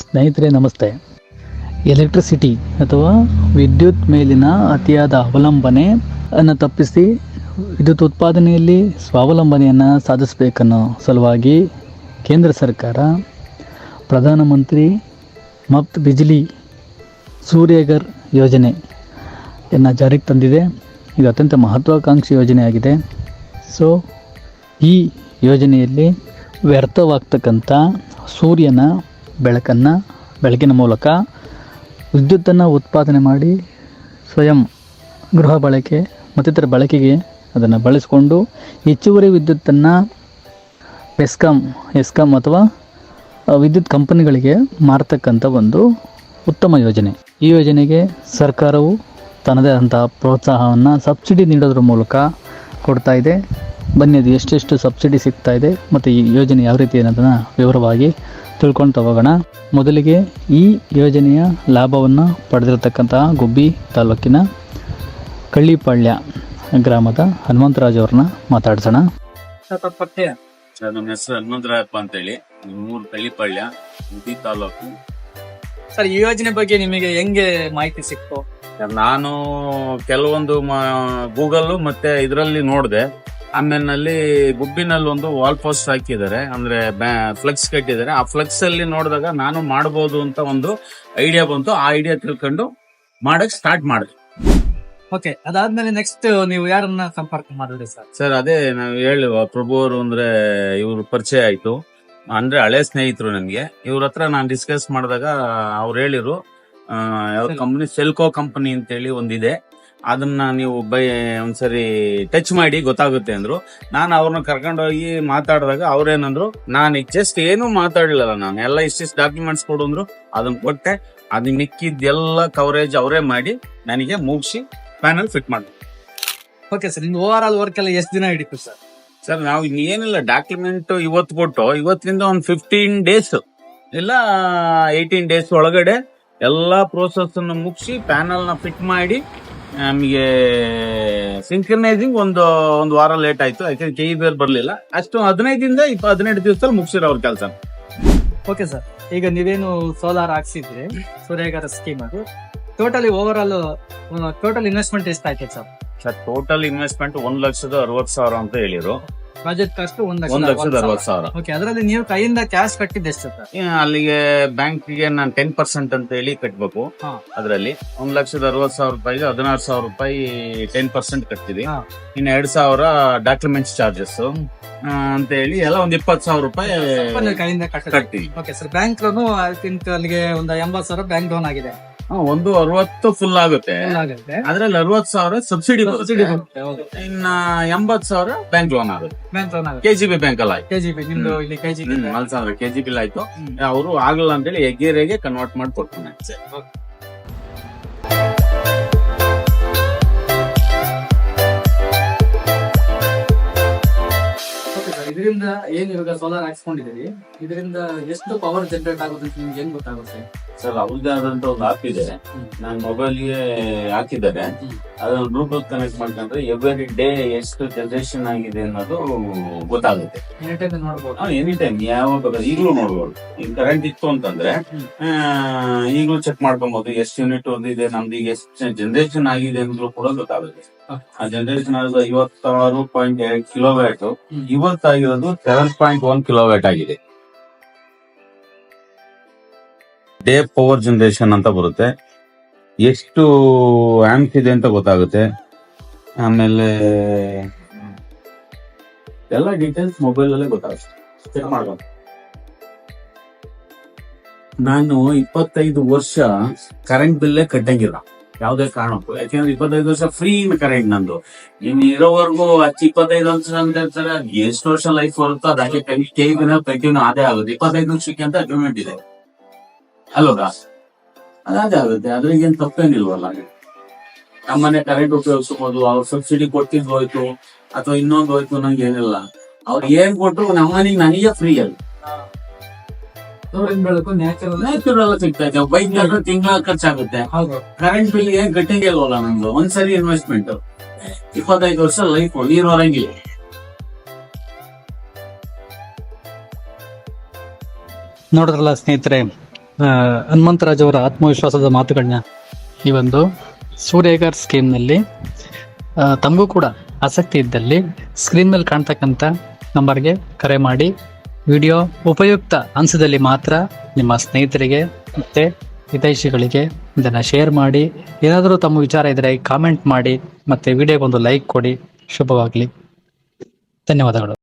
ಸ್ನೇಹಿತರೆ, ನಮಸ್ತೆ. ಎಲೆಕ್ಟ್ರಿಸಿಟಿ ಅಥವಾ ವಿದ್ಯುತ್ ಮೇಲಿನ ಅತಿಯಾದ ಅವಲಂಬನೆ ಅನ್ನು ತಪ್ಪಿಸಿ ವಿದ್ಯುತ್ ಉತ್ಪಾದನೆಯಲ್ಲಿ ಸ್ವಾವಲಂಬನೆಯನ್ನು ಸಾಧಿಸಬೇಕನ್ನೋ ಸಲುವಾಗಿ ಕೇಂದ್ರ ಸರ್ಕಾರ, ಪ್ರಧಾನಮಂತ್ರಿ ಮಫ್ತ್ ಬಿಜ್ಲಿ ಸೂರ್ಯಗರ್ ಯೋಜನೆಯನ್ನು ಜಾರಿಗೆ ತಂದಿದೆ. ಇದು ಅತ್ಯಂತ ಮಹತ್ವಾಕಾಂಕ್ಷಿ ಯೋಜನೆಯಾಗಿದೆ ಸೊ ಈ ಯೋಜನೆಯಲ್ಲಿ ವ್ಯರ್ಥವಾಗ್ತಕ್ಕಂಥ ಸೂರ್ಯನ ಬೆಳಕನ್ನು ಬೆಳಕಿನ ಮೂಲಕ ವಿದ್ಯುತ್ತನ್ನು ಉತ್ಪಾದನೆ ಮಾಡಿ ಸ್ವಯಂ ಗೃಹ ಬಳಕೆ ಮತ್ತಿತರ ಬಳಕೆಗೆ ಅದನ್ನು ಬಳಸಿಕೊಂಡು ಹೆಚ್ಚುವರಿ ವಿದ್ಯುತ್ತನ್ನು ಬೆಸ್ಕಾಂ ಎಸ್ಕಾಂ ಅಥವಾ ವಿದ್ಯುತ್ ಕಂಪನಿಗಳಿಗೆ ಮಾರತಕ್ಕಂಥ ಒಂದು ಉತ್ತಮ ಯೋಜನೆ. ಈ ಯೋಜನೆಗೆ ಸರ್ಕಾರವು ತನ್ನದೇ ಆದಂತಹ ಪ್ರೋತ್ಸಾಹವನ್ನು ಸಬ್ಸಿಡಿ ನೀಡೋದ್ರ ಮೂಲಕ ಕೊಡ್ತಾ ಇದೆ. ಬನ್ನಿ, ಅದು ಎಷ್ಟೆಷ್ಟು ಸಬ್ಸಿಡಿ ಸಿಗ್ತಾ ಇದೆ, ಮತ್ತು ಈ ಯೋಜನೆ ಯಾವ ರೀತಿ ಅನ್ನೋದನ್ನು ವಿವರವಾಗಿ ತಿಳ್ಕೊಳ್ತಾ ಹೋಗೋಣ ಮೊದಲಿಗೆ ಈ ಯೋಜನೆಯ ಲಾಭವನ್ನು ಪಡೆದಿರತಕ್ಕಂತಹ ಗುಬ್ಬಿ ತಾಲೂಕಿನ ಕಳ್ಳಿಪಾಳ್ಯ ಗ್ರಾಮದ ಹನುಮಂತರಾಜ್ ಅವ್ರನ್ನ ಮಾತಾಡ್ಸೋಣ. ಸರ್ ನಮ್ಮ ಹೆಸರು ಹನುಮಂತರಾಯಪ್ಪ ಅಂತೇಳಿ. ಮೂರು ಕಳ್ಳಿಪಾಳ್ಯ ಗುಬ್ಬಿ ತಾಲೂಕು. ಸರ್ ಈ ಯೋಜನೆ ಬಗ್ಗೆ ನಿಮಗೆ ಹೆಂಗೆ ಮಾಹಿತಿ ಸಿಕ್ತು? ನಾನು ಕೆಲವೊಂದು ಗೂಗಲ್ ಮತ್ತೆ ಇದರಲ್ಲಿ ನೋಡಿದೆ. ಆಮೇಲೆ ಗುಬ್ಬಿನಲ್ಲಿ ಒಂದು ವಾಲ್ ಪೋಸ್ಟ್ ಹಾಕಿದ್ದಾರೆ. ಅಂದ್ರೆ ಫ್ಲೆಕ್ಸ್ ಕಟ್ಟಿದ್ದಾರೆ. ಆ ಫ್ಲೆಕ್ಸ್ ಅಲ್ಲಿ ನೋಡಿದಾಗ ನಾನು ಮಾಡಬಹುದು ಅಂತ ಒಂದು ಐಡಿಯಾ ಬಂತು. ಆ ಐಡಿಯಾ ತಿಳ್ಕೊಂಡು ಮಾಡಕ್ ಸ್ಟಾರ್ಟ್ ಮಾಡಿದೆ ಓಕೆ ಅದಾದ್ಮೇಲೆ ನೆಕ್ಸ್ಟ್ ನೀವು ಯಾರನ್ನ ಸಂಪರ್ಕ ಮಾಡಿದ್ರಿ ಸರ್? ಸರ್ ಅದೇ ನಾವು ಹೇಳುವ ಪ್ರಭು ಅವರು ಅಂದ್ರೆ ಇವ್ರ ಪರಿಚಯ ಆಯ್ತು. ಅಂದ್ರೆ ಹಳೆ ಸ್ನೇಹಿತರು ನನಗೆ. ಇವ್ರ ಹತ್ರ ನಾನು ಡಿಸ್ಕಸ್ ಮಾಡಿದಾಗ ಅವ್ರು ಹೇಳಿರು ಯಾವ. ಕಂಪನಿ ಸೆಲ್ಕೋ ಕಂಪನಿ ಅಂತೇಳಿ ಒಂದಿದೆ. ಅದನ್ನ ನೀವು ಬೈ ಒಂದ್ಸರಿ ಟಚ್ ಮಾಡಿ ಗೊತ್ತಾಗುತ್ತೆ ಅಂದ್ರು. ನಾನು ಅವ್ರನ್ನ ಕರ್ಕೊಂಡೋಗಿ ಮಾತಾಡಿದಾಗ ಅವ್ರೇನಂದ್ರು ನಾನು ಜಸ್ಟ್ ಏನು ಮಾತಾಡಲಿಲ್ಲ ನಾನು. ಎಲ್ಲ ಇಷ್ಟಿಷ್ಟು ಡಾಕ್ಯುಮೆಂಟ್ಸ್ ಕೊಡು ಅಂದ್ರು ಅದನ್ನ ಕೊಟ್ಟೆ. ಅದ್ ಮಿಕ್ಕಿದ್ದೆಲ್ಲ ಕವರೇಜ್ ಅವರೇ ಮಾಡಿ ನನಗೆ ಮುಗಿಸಿ ಪ್ಯಾನಲ್ ಫಿಟ್ ಮಾಡಿ ಓಕೆ ಸರ್ ನಿಮ್ದು ಓವರ್ ಆಲ್ ವರ್ಕ್ ಎಲ್ಲ ಎಷ್ಟು ದಿನ ಹಿಡಿತು ಸರ್ ಸರ್ ನಾವು ಏನಿಲ್ಲ. ಡಾಕ್ಯುಮೆಂಟ್ ಇವತ್ತು ಕೊಟ್ಟು ಇವತ್ತಿನಿಂದ ಒಂದು ಫಿಫ್ಟೀನ್ ಡೇಸ್ ಇಲ್ಲ ಏಯ್ಟೀನ್ ಡೇಸ್ ಒಳಗಡೆ ಎಲ್ಲಾ ಪ್ರೋಸೆಸ್ ಅನ್ನು ಮುಗಿಸಿ ಪ್ಯಾನಲ್ನ ಫಿಟ್ ಮಾಡಿ ನಮಗೆ ಸಿಂಕ್ರನೈಸಿಂಗ್ ಒಂದು ಒಂದು ವಾರ ಲೇಟ್ ಆಯ್ತು. ಯಾಕಂದ್ರೆ ಕೆ ಬೇರ್ ಬರಲಿಲ್ಲ. ಅಷ್ಟು ಹದಿನೈದಿಂದ ಇಪ್ಪ ಹದಿನೆಂಟು ದಿವಸದಲ್ಲಿ ಮುಗಿಸಿರೋ ಅವ್ರ ಕೆಲಸ ಓಕೆ ಸರ್ ಈಗ ನೀವೇನು ಸೋಲಾರ್ ಹಾಕ್ಸಿದ್ರಿ? ಸೂರ್ಯಗಾರ ಸ್ಕೀಮ್ ಅದು. Totally over all total investment ಎಷ್ಟಾಯ್ತು ಸರ್ ಸರ್ ಟೋಟಲ್ ಇನ್ವೆಸ್ಟ್ಮೆಂಟ್ ಒಂದು ಲಕ್ಷದ ಅರವತ್ತು ಸಾವಿರ ಅಂತ ಹೇಳಿರು ಪ್ರಾಜೆಕ್ಟ್ ಕಾಸ್ಟ್ ಒಂದ್ ಒಂದ್ ಲಕ್ಷದ ಅರವತ್ ಸಾವಿರ. ಓಕೆ ಅದರಲ್ಲಿ ನೀವು ಕೈಯಿಂದ ಕ್ಯಾಶ್ ಕಟ್ಟಿದ್ದು ಎಷ್ಟು ಸರ್ ಅಲ್ಲಿಗೆ ಬ್ಯಾಂಕ್ಗೆ ನಾನು ಟೆನ್ ಪರ್ಸೆಂಟ್ ಅಂತ ಹೇಳಿ ಕಟ್ಬೇಕು. ಹಾ. ಅದರಲ್ಲಿ ಒಂದ್ ಲಕ್ಷದ ಅರವತ್ ಸಾವಿರ ರೂಪಾಯಿಗೆ ಹದಿನಾರು ಸಾವಿರ ರೂಪಾಯಿ ಟೆನ್ ಪರ್ಸೆಂಟ್ ಕಟ್ತೀವಿ ಹಾ. ಇನ್ನು ಎರಡ್ ಸಾವಿರ ಡಾಕ್ಯುಮೆಂಟ್ಸ್ ಚಾರ್ಜಸ್ ಅಂತ ಹೇಳಿ ಎಲ್ಲ ಒಂದ್ ಇಪ್ಪತ್ ಸಾವಿರ ರೂಪಾಯಿ ಸ್ವಲ್ಪ ನೀವು ಕೈಯಿಂದ ಕಟ್ಟಿ ಕಟ್ತೀವಿ. Okay sir bank loan I think ಅಲ್ಲಿಗೆ ಒಂದು ಎಂಬತ್ತು ಸಾವಿರ ಬ್ಯಾಂಕ್ ಲೋನ್ ಆಗಿದೆ. ಒಂದು ಅರವತ್ತು ಫುಲ್ ಆಗುತ್ತೆ. ಆಗುತ್ತೆ. ಅದ್ರಲ್ಲಿ ಅರವತ್ ಸಾವಿರ ಸಬ್ಸಿಡಿ ಸಬ್ಸಿಡಿ ಬರುತ್ತೆ ಬರುತ್ತೆ ಹೌದು. ಇನ್ನ ಎಂಬತ್ ಸಾವಿರ ಬ್ಯಾಂಕ್ ಲೋನ್ ಆಗುತ್ತೆ. ಬ್ಯಾಂಕ್ ಲೋನ್ ಆಗುತ್ತೆ. ಕೆಜಿಬಿ ಬ್ಯಾಂಕ್ ಅಲ್ಲಿ ಆಯ್ತು. ಕೆಜಿಬಿ ನಿಮ್ದು ಇಲ್ಲಿ ಕೆಜಿಬಿ ಆಯ್ತು. ಅವರು ಆಗಲ್ಲ ಅಂತೇಳಿ ಎಗ್ಗೇರಿಗೆ ಕನ್ವರ್ಟ್ ಮಾಡಿ ಕೊಡ್ತೀನಿ ಇದರಿಂದ ಏನ್ ಇವಾಗ ಸೋಲಾರ್ ಹಾಕ್ಸ್ಕೊಂಡಿದ್ದೀರಿ? ಇದರಿಂದ ಎಷ್ಟು ಪವರ್ ಜನರೇಟ್ ಆಗುತ್ತೆ ಅಂತ ನಿಮ್ಗೆ ಏನ್ ಗೊತ್ತಾಗುತ್ತೆ? ಸರ್ ಅವ್ರದ್ದೇ ಆದಂತ ಒಂದು ಆಪ್ ಇದೆ. ನಾನು ಮೊಬೈಲ್ಗೆ ಹಾಕಿದ್ದಾರೆ. ಅದನ್ನ ಬ್ಲೂಟೂತ್ ಕನೆಕ್ಟ್ ಮಾಡ್ಕೊಂಡ್ರೆ ಎವ್ರಿ ಡೇ ಎಷ್ಟು ಜನರೇಷನ್ ಆಗಿದೆ ಅನ್ನೋದು ಗೊತ್ತಾಗುತ್ತೆ. ಎನಿ ಟೈಮ್ ನೋಡ್ಬೋದು. ಎನಿ ಟೈಮ್ ಯಾವಾಗ ಬೇಕಾದ್ರೆ ಈಗಲೂ ನೋಡ್ಬೋದು. ಈಗ ಕರೆಂಟ್ ಇತ್ತು ಅಂತಂದ್ರೆ ಈಗಲೂ ಚೆಕ್ ಮಾಡ್ಕೊಬಹುದು ಎಷ್ಟು ಯೂನಿಟ್ ಒಂದಿದೆ ನಮ್ದು ಈಗ ಎಷ್ಟು ಜನರೇಷನ್ ಆಗಿದೆ ಅಂದ್ರೂ ಕೂಡ ಗೊತ್ತಾಗುತ್ತೆ. ಆ ಜನರೇಷನ್ ಆಗಿರೋದು ಐವತ್ತಾರು ಪಾಯಿಂಟ್ ಎರಡು ಕಿಲೋವ್ಯಾಟ್ ಇವತ್ತಾಗಿರೋದು ಸೆವೆನ್ ಪಾಯಿಂಟ್ ಒನ್ ಕಿಲೋವ್ಯಾಟ್ ಆಗಿದೆ. ಡೇ ಪವರ್ ಜನರೇಷನ್ ಅಂತ ಬರುತ್ತೆ. ಎಷ್ಟು ಆಂಪ್ಸ್ ಇದೆ ಅಂತ ಗೊತ್ತಾಗುತ್ತೆ. ಆಮೇಲೆ ಎಲ್ಲ ಡೀಟೇಲ್ಸ್ ಮೊಬೈಲ್ ಅಲ್ಲೇ ಗೊತ್ತಾಗುತ್ತೆ. ಚೆಕ್ ಮಾಡ್ಬೋದು. ನಾನು ಇಪ್ಪತ್ತೈದು ವರ್ಷ ಕರೆಂಟ್ ಬಿಲ್ಲೇ ಕಟ್ಟಂಗಿಲ್ಲ. ಯಾವುದೇ ಕಾರಣಕ್ಕೂ. ಯಾಕೆಂದ್ರೆ ಇಪ್ಪತ್ತೈದು ವರ್ಷ ಫ್ರೀ ಕರೆಂಟ್ ನಂದು. ಇನ್ ಇರೋವರೆಗೂ ಹತ್ತು ಇಪ್ಪತ್ತೈದು ವರ್ಷ ಅಂತ ಹೇಳ್ತಾರೆ, ಎಷ್ಟು ವರ್ಷ ಲೈಫ್ ಬರುತ್ತೋ ಅದಕ್ಕೆ ಕೇವಿನ ಪ್ರತಿಯೊಂದು ಅದೇ ಆಗುತ್ತೆ. ಇಪ್ಪತ್ತೈದು ವರ್ಷಕ್ಕೆ ಅಂತ ಅಗ್ರಿಮೆಂಟ್ ಇದೆ. ಅಲ್ವಾ ಅದೇ ಆಗುತ್ತೆ. ಅದ್ರಿಗೆ ಏನ್ ತಪ್ಪೇನಿಲ್ವಲ್ಲ ನಮ್ಮನೆ ಕರೆಂಟ್ ಉಪಯೋಗಿಸಬಹುದು ಅವ್ರ ಸಬ್ಸಿಡಿ ಕೊಟ್ಟಿದ್ದು ಹೋಯ್ತು, ಅಥವಾ ಇನ್ನೊಂದು ಹೋಯ್ತು, ನಂಗೆ ಏನಿಲ್ಲ. ಅವ್ರು ಏನ್ ಕೊಟ್ರು ನಮ್ಮನೆಗೆ ನನಗೆ ಫ್ರೀ ಅಲ್ಲ. ಬೆಳಕು ನ್ಯಾಚುರಲ್ ನ್ಯಾಚುರಲ್ ಸಿಗ್ತಾ ಇದೆ. ಬೈಕ್ ತಿಂಗಳ ಖರ್ಚಾಗುತ್ತೆ. ಹೌದು. ಕರೆಂಟ್ ಬಿಲ್ ಏನ್ ಕಟ್ಟಿಂಗ್ ಇಲ್ವಲ್ಲ ನಮ್ದು ಒಂದ್ಸರಿ ಇನ್ವೆಸ್ಟ್ಮೆಂಟ್ ಇಪ್ಪತ್ತೈದು ವರ್ಷ ಲೈಫ್ ನೀರು ಹೊರಂಗಿಲ್ಲ. ನೋಡಿದ್ರಲ್ಲ ಸ್ನೇಹಿತರೆ ಆ, ಹನುಮಂತರಾಜ್ ಅವರ ಆತ್ಮವಿಶ್ವಾಸದ ಮಾತುಗಳನ್ನ ಈ ಒಂದು ಸೂರ್ಯಗರ್ ಸ್ಕೀಮ್ನಲ್ಲಿ ತಮಗೂ ಕೂಡ ಆಸಕ್ತಿ ಇದ್ದಲ್ಲಿ ಸ್ಕ್ರೀನ್ ಮೇಲೆ ಕಾಣ್ತಕ್ಕಂಥ ನಂಬರ್ಗೆ ಕರೆ ಮಾಡಿ ವಿಡಿಯೋ ಉಪಯುಕ್ತ ಅನಿಸಿದಲ್ಲಿ ಮಾತ್ರ ನಿಮ್ಮ ಸ್ನೇಹಿತರಿಗೆ ಮತ್ತೆ ಹಿತೈಷಿಗಳಿಗೆ ಇದನ್ನು ಶೇರ್ ಮಾಡಿ. ಏನಾದರೂ ತಮ್ಮ ವಿಚಾರ ಇದ್ದರೆ ಕಾಮೆಂಟ್ ಮಾಡಿ, ಮತ್ತೆ ವಿಡಿಯೋಗೊಂದು ಲೈಕ್ ಕೊಡಿ. ಶುಭವಾಗಲಿ. ಧನ್ಯವಾದಗಳು.